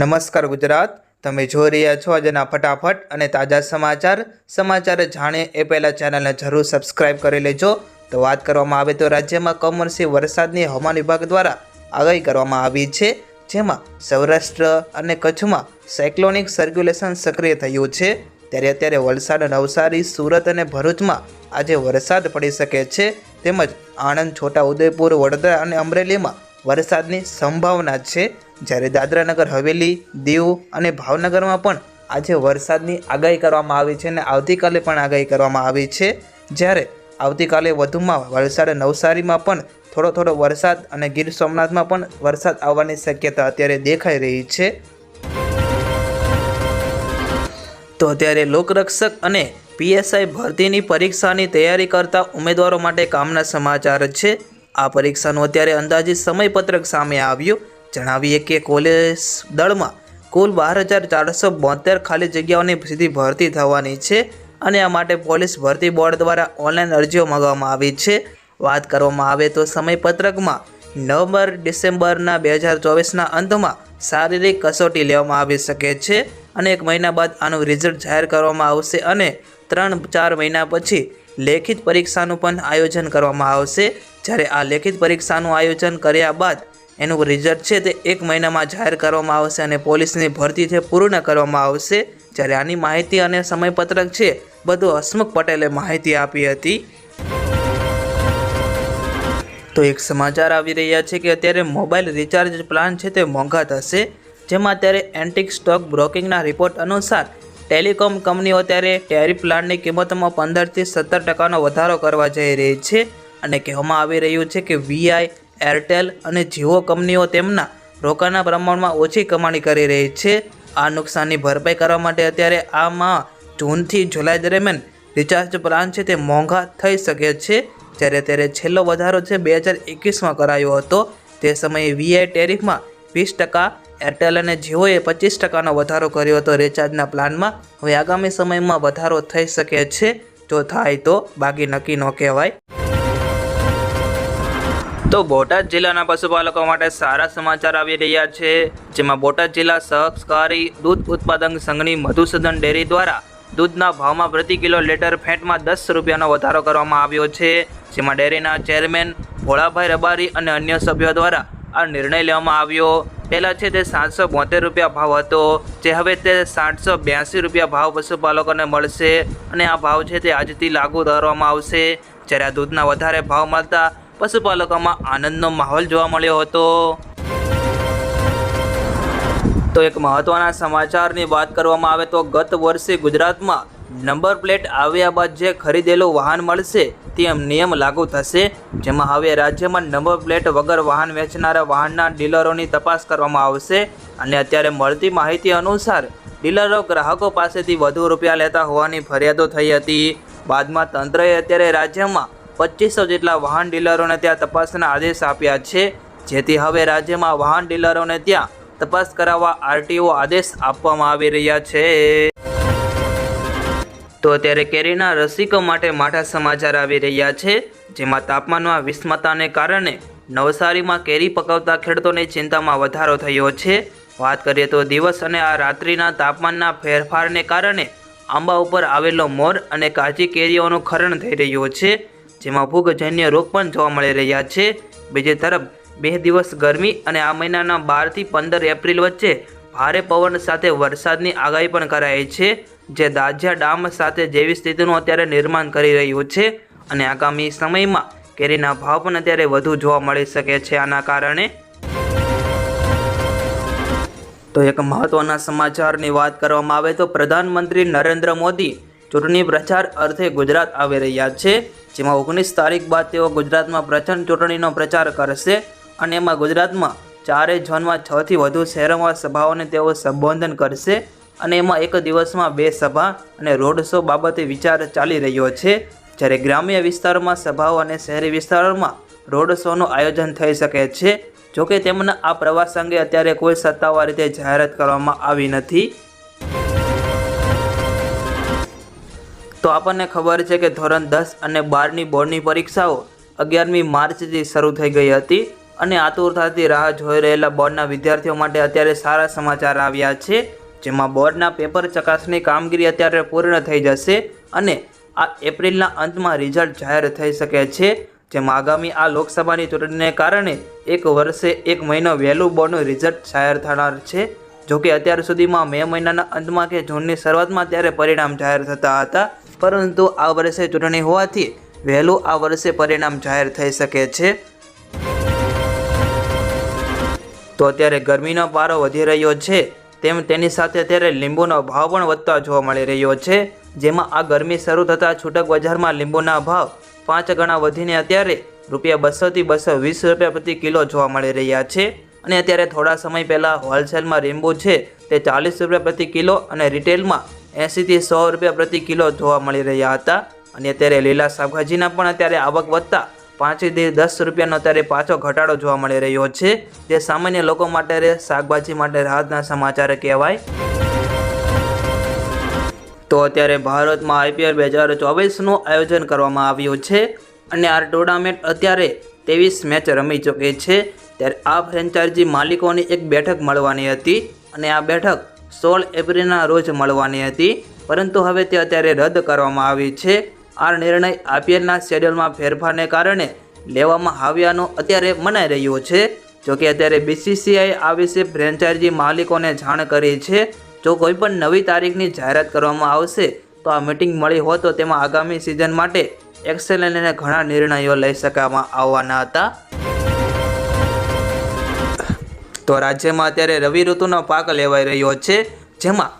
નમસ્કાર ગુજરાત. તમે જોઈ રહ્યા છો આજના ફટાફટ અને તાજા સમાચાર. સમાચાર જાણે એ પહેલાં ચેનલને જરૂર સબસ્ક્રાઇબ કરી લેજો. તો વાત કરવામાં આવે તો રાજ્યમાં કમોસમી વરસાદની હવામાન વિભાગ દ્વારા આગાહી કરવામાં આવી છે, જેમાં સૌરાષ્ટ્ર અને કચ્છમાં સાયક્લોનિક સર્ક્યુલેશન સક્રિય થયું છે. ત્યારે અત્યારે વલસાડ, નવસારી, સુરત અને ભરૂચમાં આજે વરસાદ પડી શકે છે. તેમજ આણંદ છોટા ઉદયપુર વડોદરા અને અમરેલીમાં વરસાદની સંભાવના છે. જ્યારે દાદરાનગર હવેલી, દીવ અને ભાવનગરમાં પણ આજે વરસાદની આગાહી કરવામાં આવી છે અને આવતીકાલે પણ આગાહી કરવામાં આવી છે. જ્યારે આવતીકાલે વધુમાં વલસાડ નવસારીમાં પણ થોડો થોડો વરસાદ અને ગીર સોમનાથમાં પણ વરસાદ આવવાની શક્યતા અત્યારે દેખાઈ રહી છે. તો અત્યારે લોકરક્ષક અને પીએસઆઈ ભરતીની પરીક્ષાની તૈયારી કરતા ઉમેદવારો માટે કામના સમાચાર છે. આ પરીક્ષાનું અત્યારે અંદાજિત સમયપત્રક સામે આવ્યું. જણાવીએ કે કોલેજ દળમાં કુલ બાર હજાર ચારસો બોતેર ખાલી જગ્યાઓની સીધી ભરતી થવાની છે અને આ માટે પોલીસ ભરતી બોર્ડ દ્વારા ઓનલાઈન અરજીઓ મંગાવવામાં આવી છે. વાત કરવામાં આવે તો સમયપત્રકમાં નવેમ્બર, ડિસેમ્બરના બે હજાર ચોવીસના અંતમાં શારીરિક કસોટી લેવામાં આવી શકે છે અને એક મહિના બાદ આનું રિઝલ્ટ જાહેર કરવામાં આવશે અને ત્રણ, ચાર મહિના પછી લેખિત પરીક્ષાનું પણ આયોજન કરવામાં આવશે. જ્યારે આ લેખિત પરીક્ષાનું આયોજન કર્યા બાદ એનું રિઝલ્ટ છે તે એક મહિનામાં જાહેર કરવામાં આવશે અને પોલીસની ભરતી છે પૂર્ણ કરવામાં આવશે. જ્યારે આની માહિતી અને સમયપત્રક છે, બધું હસમુખ પટેલે માહિતી આપી હતી. તો એક સમાચાર આવી રહ્યા છે કે અત્યારે મોબાઈલ રિચાર્જ પ્લાન છે તે મોંઘા થશે. જેમાં અત્યારે એન્ટિક સ્ટોક બ્રોકિંગના રિપોર્ટ અનુસાર ટેલિકોમ કંપનીઓ અત્યારે ટેરિફ પ્લાનની કિંમતમાં પંદરથી સત્તર ટકાનો વધારો કરવા જઈ રહી છે. અને કહેવામાં આવી રહ્યું છે કે વીઆઈ એરટેલ અને જીઓ કંપનીઓ તેમના રોકાણના પ્રમાણમાં ઓછી કમાણી કરી રહી છે. આ નુકસાનની ભરપાઈ કરવા માટે અત્યારે આમાં જૂનથી જુલાઈ દરમિયાન રિચાર્જ પ્લાન છે તે મોંઘા થઈ શકે છે. જ્યારે ત્યારે છેલ્લો વધારો છે બે હજાર એકવીસમાં કરાયો હતો. તે સમયે વીઆઈ ટેરિફમાં વીસ ટકા, એરટેલ અને જીઓએ પચીસ ટકાનો વધારો કર્યો હતો રિચાર્જના પ્લાનમાં. હવે આગામી સમયમાં વધારો થઈ શકે છે. જો થાય તો બાકી નક્કી ન કહેવાય. તો બોટાદ જિલ્લાના પશુપાલકો માટે સારા સમાચાર આવી રહ્યા છે, જેમાં બોટાદ જિલ્લા સહકારી દૂધ ઉત્પાદક સંઘની મધુસૂદન ડેરી દ્વારા દૂધના ભાવમાં પ્રતિ કિલો લીટર ફેટમાં દસ રૂપિયાનો વધારો કરવામાં આવ્યો છે, જેમાં ડેરીના ચેરમેન ભોળાભાઈ રબારી અને અન્ય સભ્યો દ્વારા આ નિર્ણય લેવામાં આવ્યો. પહેલાં છે તે સાતસો બોતેર રૂપિયા ભાવ હતો, જે હવે તે સાતસો બ્યાસી રૂપિયા ભાવ પશુપાલકોને મળશે અને આ ભાવ છે તે આજથી લાગુ ધરવામાં આવશે. જ્યારે આ દૂધના વધારે ભાવ મળતા પશુપાલકોમાં આનંદનો માહોલ જોવા મળ્યો હતો. તો એક મહત્વના સમાચારની વાત કરવામાં આવે તો ગત વર્ષે ગુજરાતમાં નંબર પ્લેટ આવ્યા બાદ જે ખરીદેલું વાહન મળશે તે નિયમ લાગુ થશે, જેમાં હવે રાજ્યમાં નંબર પ્લેટ વગર વાહન વેચનારા વાહનના ડીલરોની તપાસ કરવામાં આવશે અને અત્યારે મળતી માહિતી અનુસાર ડીલરો ગ્રાહકો પાસેથી વધુ રૂપિયા લેતા હોવાની ફરિયાદો થઈ હતી. બાદમાં તંત્રએ અત્યારે રાજ્યમાં પચીસો જેટલા વાહન ડીલરોને ત્યાં તપાસના આદેશ આપ્યા છે. જેથી હવે રાજ્યમાં વાહન ડીલરોને ત્યાં તપાસ કરાવવા આરટીઓ આદેશ આપવામાં આવી રહ્યા છે. તો અત્યારે કેરીના રસિકો માટે માઠા સમાચાર આવી રહ્યા છે. જેમાં તાપમાનમાં વિસ્મતાને કારણે નવસારીમાં કેરી પકવતા ખેડૂતોની ચિંતામાં વધારો થયો છે. વાત કરીએ તો દિવસ અને આ રાત્રિના તાપમાનના ફેરફારને કારણે આંબા ઉપર આવેલો મોર અને કાચી કેરીઓનું ખરણ થઈ રહ્યું છે. જેમાં ફૂગજન્ય રોગ પણ જોવા મળી રહ્યા છે. બીજી તરફ, બે દિવસ ગરમી અને આ મહિનાના બારથી પંદર એપ્રિલ વચ્ચે ભારે પવન સાથે વરસાદની આગાહી પણ કરાઈ છે, જે દાજ્યા ડામ સાથે જેવી સ્થિતિનું અત્યારે નિર્માણ કરી રહ્યું છે અને આગામી સમયમાં કેરીના ભાવ પણ અત્યારે વધુ જોવા મળી શકે છે આના કારણે. તો એક મહત્વના સમાચારની વાત કરવામાં આવે તો પ્રધાનમંત્રી નરેન્દ્ર મોદી ચૂંટણી પ્રચાર અર્થે ગુજરાત આવી રહ્યા છે. જેમાં ઓગણીસ તારીખ બાદ તેઓ ગુજરાતમાં પ્રચંડ ચૂંટણીનો પ્રચાર કરશે અને એમાં ગુજરાતમાં ચારેય ઝોનમાં છથી વધુ શહેરોમાં સભાઓને તેઓ સંબોધન કરશે અને એમાં એક દિવસમાં બે સભા અને રોડ શો બાબતે વિચાર ચાલી રહ્યો છે. જ્યારે ગ્રામ્ય વિસ્તારોમાં સભાઓ અને શહેરી વિસ્તારોમાં રોડ શોનું આયોજન થઈ શકે છે. જોકે તેમના આ પ્રવાસ અંગે અત્યારે કોઈ સત્તાવાર રીતે જાહેરાત કરવામાં આવી નથી. તો આપણને ખબર છે કે ધોરણ દસ અને બારની બોર્ડની પરીક્ષાઓ અગિયારમી માર્ચથી શરૂ થઈ ગઈ હતી અને આતુરતાથી રાહ જોઈ રહેલા બોર્ડના વિદ્યાર્થીઓ માટે અત્યારે સારા સમાચાર આવ્યા છે, જેમાં બોર્ડના પેપર ચકાસણી કામગીરી અત્યારે પૂર્ણ થઈ જશે અને આ એપ્રિલના અંતમાં રિઝલ્ટ જાહેર થઈ શકે છે, જેમાં આગામી આ લોકસભાની ચૂંટણીને કારણે એક વર્ષે એક મહિનો વહેલું બોર્ડનું રિઝલ્ટ જાહેર થનાર છે, જોકે અત્યાર સુધીમાં મે મહિનાના અંતમાં કે જૂનની શરૂઆતમાં ત્યારે પરિણામ જાહેર થતા હતા. પરંતુ આ વર્ષે ચૂંટણી હોવાથી વહેલું આ વર્ષે પરિણામ જાહેર થઈ શકે છે. તો અત્યારે ગરમીનો પારો વધી રહ્યો છે, તેમ તેની સાથે અત્યારે લીંબુનો ભાવ પણ વધતા જોવા મળી રહ્યો છે, જેમાં આ ગરમી શરૂ થતાં છૂટક બજારમાં લીંબુના ભાવ પાંચ ગણા વધીને અત્યારે રૂપિયા બસોથી બસો વીસ રૂપિયા પ્રતિ કિલો જોવા મળી રહ્યા છે. અને અત્યારે થોડા સમય પહેલાં હોલસેલમાં લીંબુ છે, તે ચાલીસ રૂપિયા પ્રતિ કિલો અને રિટેલમાં એંસીથી સો રૂપિયા પ્રતિ કિલો જોવા મળી રહ્યા હતા. અને અત્યારે લીલા શાકભાજીના પણ અત્યારે આવક વધતા પાંચથી દસ રૂપિયાનો અત્યારે પાછો ઘટાડો જોવા મળી રહ્યો છે. જે સામાન્ય લોકો માટે શાકભાજી માટે રાહતના સમાચાર કહેવાય. તો અત્યારે ભારતમાં આઈપીએલ બે હજાર ચોવીસનું આયોજન કરવામાં આવ્યું છે. અને આ ટુર્નામેન્ટ અત્યારે ત્રેવીસ મેચ રમી ચૂકી છે. ત્યારે આ ફ્રેન્ચાઇઝી માલિકોની એક બેઠક મળવાની હતી. અને આ બેઠક સોળ એપ્રિલના રોજ મળવાની હતી, પરંતુ હવે તે અત્યારે રદ કરવામાં આવી છે. આ નિર્ણય આઈપીએલના શેડ્યુલમાં ફેરફારને કારણે લેવામાં આવ્યાનું અત્યારે મનાઈ રહ્યું છે. જોકે અત્યારે બીસીસીઆઈ આ વિશે ફ્રેન્ચાઇઝી માલિકોને જાણ કરી છે. જો કોઈ પણ નવી તારીખની જાહેરાત કરવામાં આવશે, તો આ મીટિંગ મળી હોત તો તેમાં આગામી સિઝન માટે એક્સેલ અને ઘણા નિર્ણયો લઈ શકવામાં આવવાના હતા. તો રાજ્યમાં અત્યારે રવિ ઋતુનો પાક લેવાઈ રહ્યો છે. જેમાં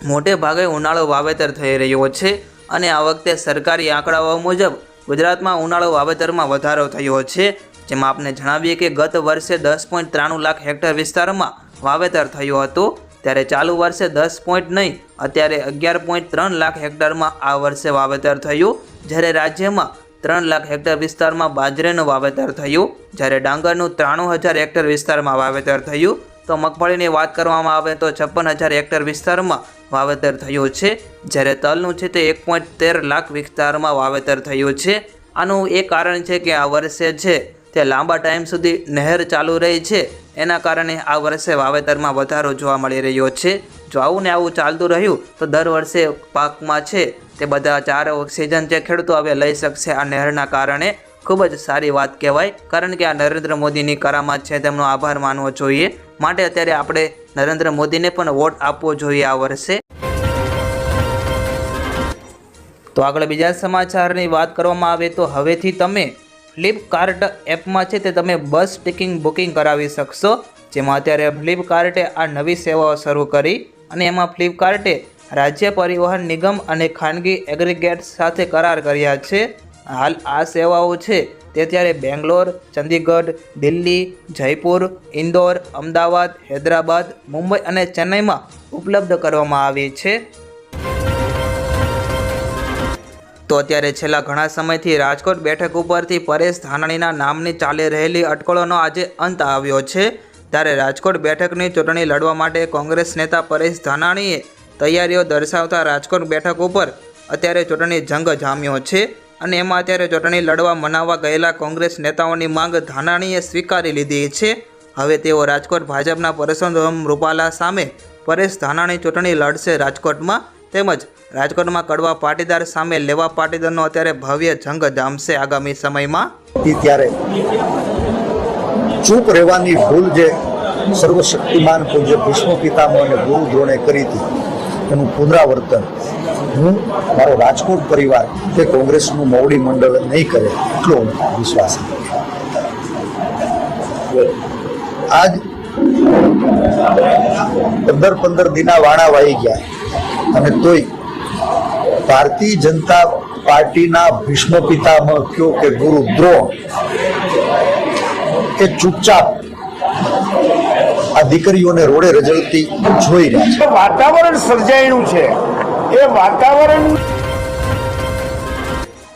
મોટે ભાગે ઉનાળો વાવેતર થઈ રહ્યો છે અને આ વખતે સરકારી આંકડાઓ મુજબ ગુજરાતમાં ઉનાળો વાવેતરમાં વધારો થયો છે. જેમાં આપને જણાવીએ કે ગત વર્ષે દસ પોઈન્ટ ત્રાણું લાખ હેક્ટર વિસ્તારમાં વાવેતર થયું હતું. ત્યારે ચાલુ વર્ષે દસ પોઈન્ટ નહીં, અત્યારે અગિયાર પોઈન્ટ ત્રણ લાખ હેક્ટરમાં આ વર્ષે વાવેતર થયું. જ્યારે રાજ્યમાં ત્રણ લાખ હેક્ટર વિસ્તારમાં બાજરીનું વાવેતર થયું. જ્યારે ડાંગરનું ત્રાણું હજાર હેક્ટર વિસ્તારમાં વાવેતર થયું. તો મગફળીની વાત કરવામાં આવે તો છપ્પન હજાર હેક્ટર વિસ્તારમાં વાવેતર થયું છે. જ્યારે તલનું છે તે એક પોઈન્ટ તેર લાખ વિસ્તારમાં વાવેતર થયું છે. આનું એ કારણ છે કે આ વર્ષે છે તે લાંબા ટાઈમ સુધી નહેર ચાલુ રહી છે. એના કારણે આ વર્ષે વાવેતરમાં વધારો જોવા મળી રહ્યો છે. જો આવું ને આવું ચાલતું રહ્યું, તો દર વર્ષે પાકમાં છે તે બધા ચાર ઓક્સિજન જે ખેડૂતો હવે લઈ શકશે આ નહેરના કારણે ખૂબ જ સારી વાત કહેવાય. કારણ કે આ નરેન્દ્ર મોદીની કરામત છે, તેમનો આભાર માનવો જોઈએ. માટે અત્યારે આપણે નરેન્દ્ર મોદીને પણ વોટ આપવો જોઈએ આ વર્ષે. તો આગળ બીજા સમાચારની વાત કરવામાં આવે તો હવેથી તમે ફ્લિપકાર્ટ એપમાં છે તે તમે બસ ટિકિંગ બુકિંગ કરાવી શકશો. જેમાં અત્યારે ફ્લિપકાર્ટે આ નવી સેવાઓ શરૂ કરી અને એમાં ફ્લિપકાર્ટે રાજ્ય પરિવહન નિગમ અને ખાનગી એગ્રીગેટ સાથે કરાર કર્યા છે. હાલ આ સેવાઓ છે તે ત્યારે બેંગ્લોર, ચંદીગઢ, દિલ્હી, જયપુર, ઇન્દોર, અમદાવાદ, હૈદરાબાદ, મુંબઈ અને ચેન્નઈમાં ઉપલબ્ધ કરવામાં આવી છે. તો અત્યારે છેલ્લા ઘણા સમયથી રાજકોટ બેઠક ઉપરથી પરેશ ધાનાણીના નામની ચાલી રહેલી અટકળોનો આજે અંત આવ્યો છે. ત્યારે રાજકોટ બેઠકની ચૂંટણી લડવા માટે કોંગ્રેસ નેતા પરેશ ધાનાણીએ તૈયારીઓ દર્શાવતા રાજકોટ બેઠક ઉપર અત્યારે ચૂંટણી જંગ જામ્યો છે અને એમાં અત્યારે ચૂંટણી લડવા મનાવવા ગયેલા કોંગ્રેસ નેતાઓની માંગ ધાનાણીએ સ્વીકારી લીધી છે. હવે તેઓ રાજકોટ ભાજપના પરસોત્તમ રૂપાલા સામે પરેશ ધાનાણી ચૂંટણી લડશે રાજકોટમાં તેમજ રાજકોટમાં કડવા પાટીદાર સામે લેવા પાટીદારનો અત્યારે ભવ્ય જંગ જામશે આગામી સમયમાં. ત્યારે ચૂપ રહેવાની ભૂલ જે સર્વશક્તિમાન પૂજ્ય ભીષ્મ પિતામહ અને ગુરુ દ્રોણે કરી હતી. એનું પુનરાવર્તન. હું, મારો રાજકોટ પરિવાર, કે કોંગ્રેસનું મોવડી મંડળ નહીં કરે, એટલો વિશ્વાસ આજ પંદર પંદર દિના વાણા વાઈ ગયા. અને તોય ભારતીય જનતા પાર્ટીના ભીષ્મ પિતામહ કયો કે ગુરુ દ્રોણ એ ચૂપચાપ આ દીકરીઓને રોડે રજળતી જોઈ રહ્યા છે. વાતાવરણ સર્જાયેલું છે. એ વાતાવરણ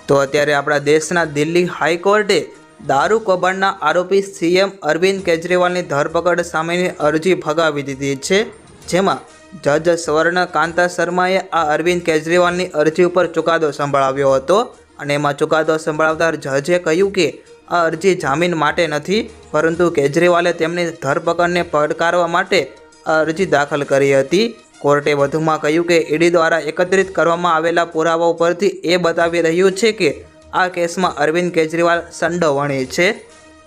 તો અત્યારે આપણા દેશના દિલ્હી હાઈકોર્ટે દારૂ કૌભાંડના આરોપી સીએમ અરવિંદ કેજરીવાલની ધરપકડ સામેની અરજી ફગાવી દીધી છે જેમાં જજ સ્વર્ણ કાંતા શર્માએ આ અરવિંદ કેજરીવાલની અરજી ઉપર ચુકાદો સંભળાવ્યો હતો અને એમાં ચુકાદો સંભળાવતા જજે કહ્યું કે આ અરજી જામીન માટે નથી, પરંતુ કેજરીવાલે તેમની ધરપકડને પડકારવા માટે આ અરજી દાખલ કરી હતી. કોર્ટે વધુમાં કહ્યું કે ઈડી દ્વારા એકત્રિત કરવામાં આવેલા પુરાવાઓ પરથી એ બતાવી રહ્યું છે કે આ કેસમાં અરવિંદ કેજરીવાલ સંડોવણી છે.